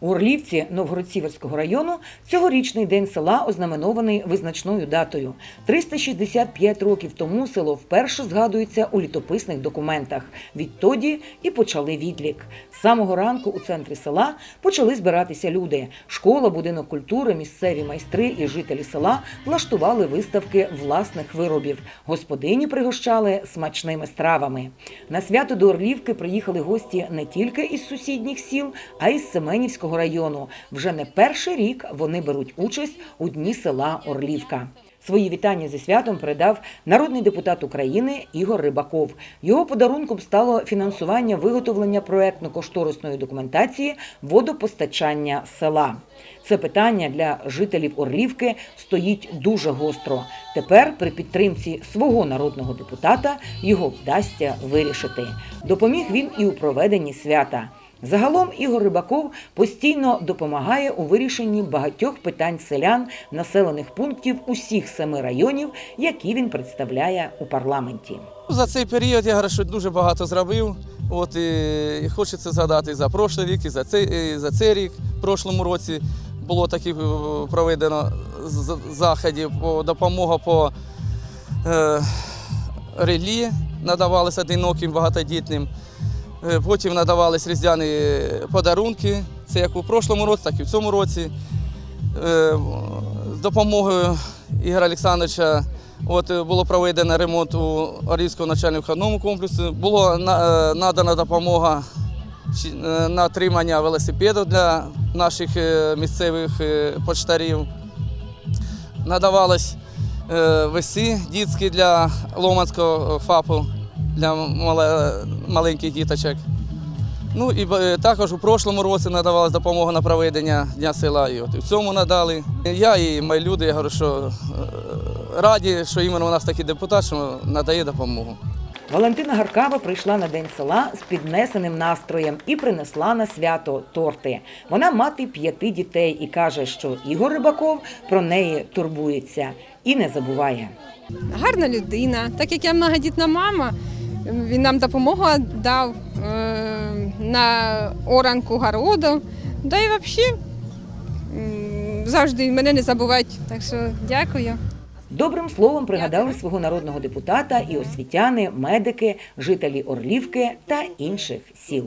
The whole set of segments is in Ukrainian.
У Орлівці Новгород-Сіверського району цьогорічний день села ознаменований визначною датою. 365 років тому село вперше згадується у літописних документах. Відтоді і почали відлік. З самого ранку у центрі села почали збиратися люди. Школа, будинок культури, місцеві майстри і жителі села влаштували виставки власних виробів. Господині пригощали смачними стравами. На свято до Орлівки приїхали гості не тільки із сусідніх сіл, а й з Семенівського району. Вже не перший рік вони беруть участь у дні села Орлівка. Свої вітання зі святом передав народний депутат України Ігор Рибаков. Його подарунком стало фінансування виготовлення проектно-кошторисної документації водопостачання села. Це питання для жителів Орлівки стоїть дуже гостро. Тепер при підтримці свого народного депутата його вдасться вирішити. Допоміг він і у проведенні свята. Загалом Ігор Рибаков постійно допомагає у вирішенні багатьох питань селян населених пунктів усіх семи районів, які він представляє у парламенті. За цей період я говорю, дуже багато зробив. От і хочеться згадати за прошлий рік, і за цей, і за цей рік. В прошлому році було таких е, проведено заходів по допомога по е, релі, надавалися одиноким багатодітним. Е, Потім надавались різдвяні подарунки. Це як у прошлому році, так і в цьому році. Е, З допомогою Ігоря Олександровича от, е, було проведено ремонт у Орівського навчально вхідному комплексу. Була надана допомога на отримання велосипеду для наших місцевих почтарів. Надавалось е, веси дітські для Ломанського ФАПу для мале- маленьких діточок. Ну і е, також у прошлому році надавалась допомога на проведення Дня села. І от і в цьому надали. Я і мої люди, я говорю, що е, раді, що іменно у нас такий депутат, що надає допомогу. Валентина Гаркава прийшла на день села з піднесеним настроєм і принесла на свято торти. Вона мати п'яти дітей і каже, що Ігор Рибаков про неї турбується і не забуває. гарна людина. Так як я многодітна мама, він нам допомогу дав е, на оранку городу. Да і взагалі завжди мене не забувають. Так що дякую. Добрим словом пригадали свого народного депутата і освітяни, медики, жителі Орлівки та інших сіл.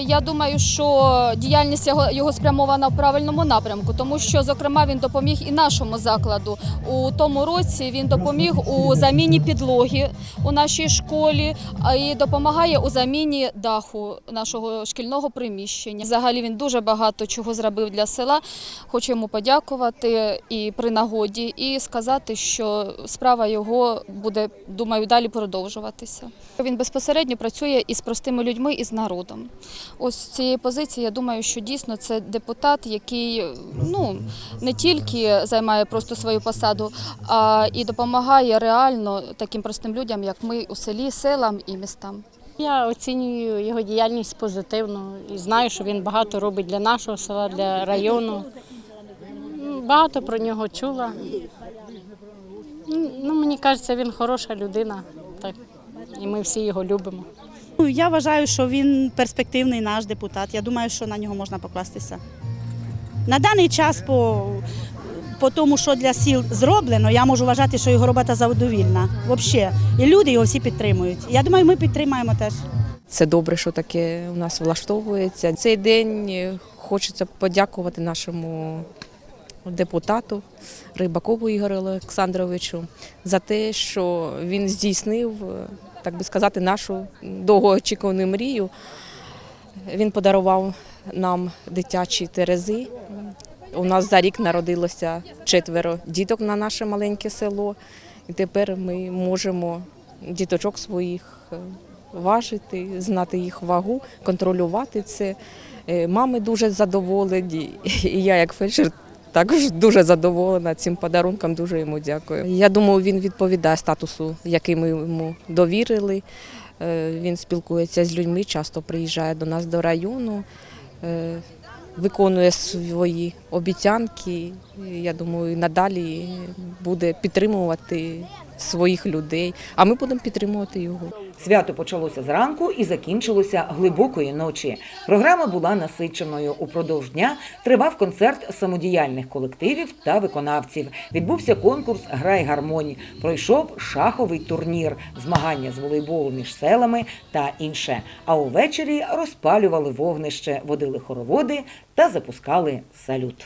Я думаю, що діяльність його, його спрямована в правильному напрямку, тому що, зокрема, він допоміг і нашому закладу. У тому році він допоміг у заміні підлоги у нашій школі і допомагає у заміні даху нашого шкільного приміщення. Взагалі він дуже багато чого зробив для села. Хочу йому подякувати і при нагоді, і сказати, що справа його буде, думаю, далі продовжуватися. Він безпосередньо працює із простими людьми і з народом. Ось з цієї позиції я думаю, що дійсно це депутат, який ну не тільки займає просто свою посаду, а і допомагає реально таким простим людям, як ми у селі, селам і містам. Я оцінюю його діяльність позитивно і знаю, що він багато робить для нашого села, для району. Багато про нього чула. Ну, мені кажеться, він хороша людина, так, і ми всі його любимо. Ну, Я вважаю, що він перспективний наш депутат. Я думаю, що на нього можна покластися. На даний час, по, по тому, що для сіл зроблено, я можу вважати, що його робота задовільна. Взагалі. І люди його всі підтримують. Я думаю, ми підтримаємо теж. Це добре, що таке у нас влаштовується. Цей день хочеться подякувати нашому депутату Рибакову Ігорю Олександровичу за те, що він здійснив, е, так би сказати, нашу довгоочікувану мрію. Він подарував нам дитячі терези. У нас за рік народилося четверо діток на наше маленьке село. І тепер ми можемо діточок своїх е, важити, знати їх вагу, контролювати це. Е, Мами дуже задоволені, і я, як фельдшер, також дуже задоволена цим подарунком. Дуже йому дякую. Я думаю, він відповідає статусу, який ми йому довірили. Е, Він спілкується з людьми, часто приїжджає до нас до району, е, виконує свої обіцянки. Я думаю, надалі буде підтримувати своїх людей, а ми будемо підтримувати його. Свято почалося зранку і закінчилося глибокої ночі. Програма була насиченою. Упродовж дня тривав концерт самодіяльних колективів та виконавців. Відбувся конкурс Грай гармонь. Пройшов шаховий турнір, змагання з волейболу між селами та інше. А увечері розпалювали вогнище, водили хороводи та запускали салют.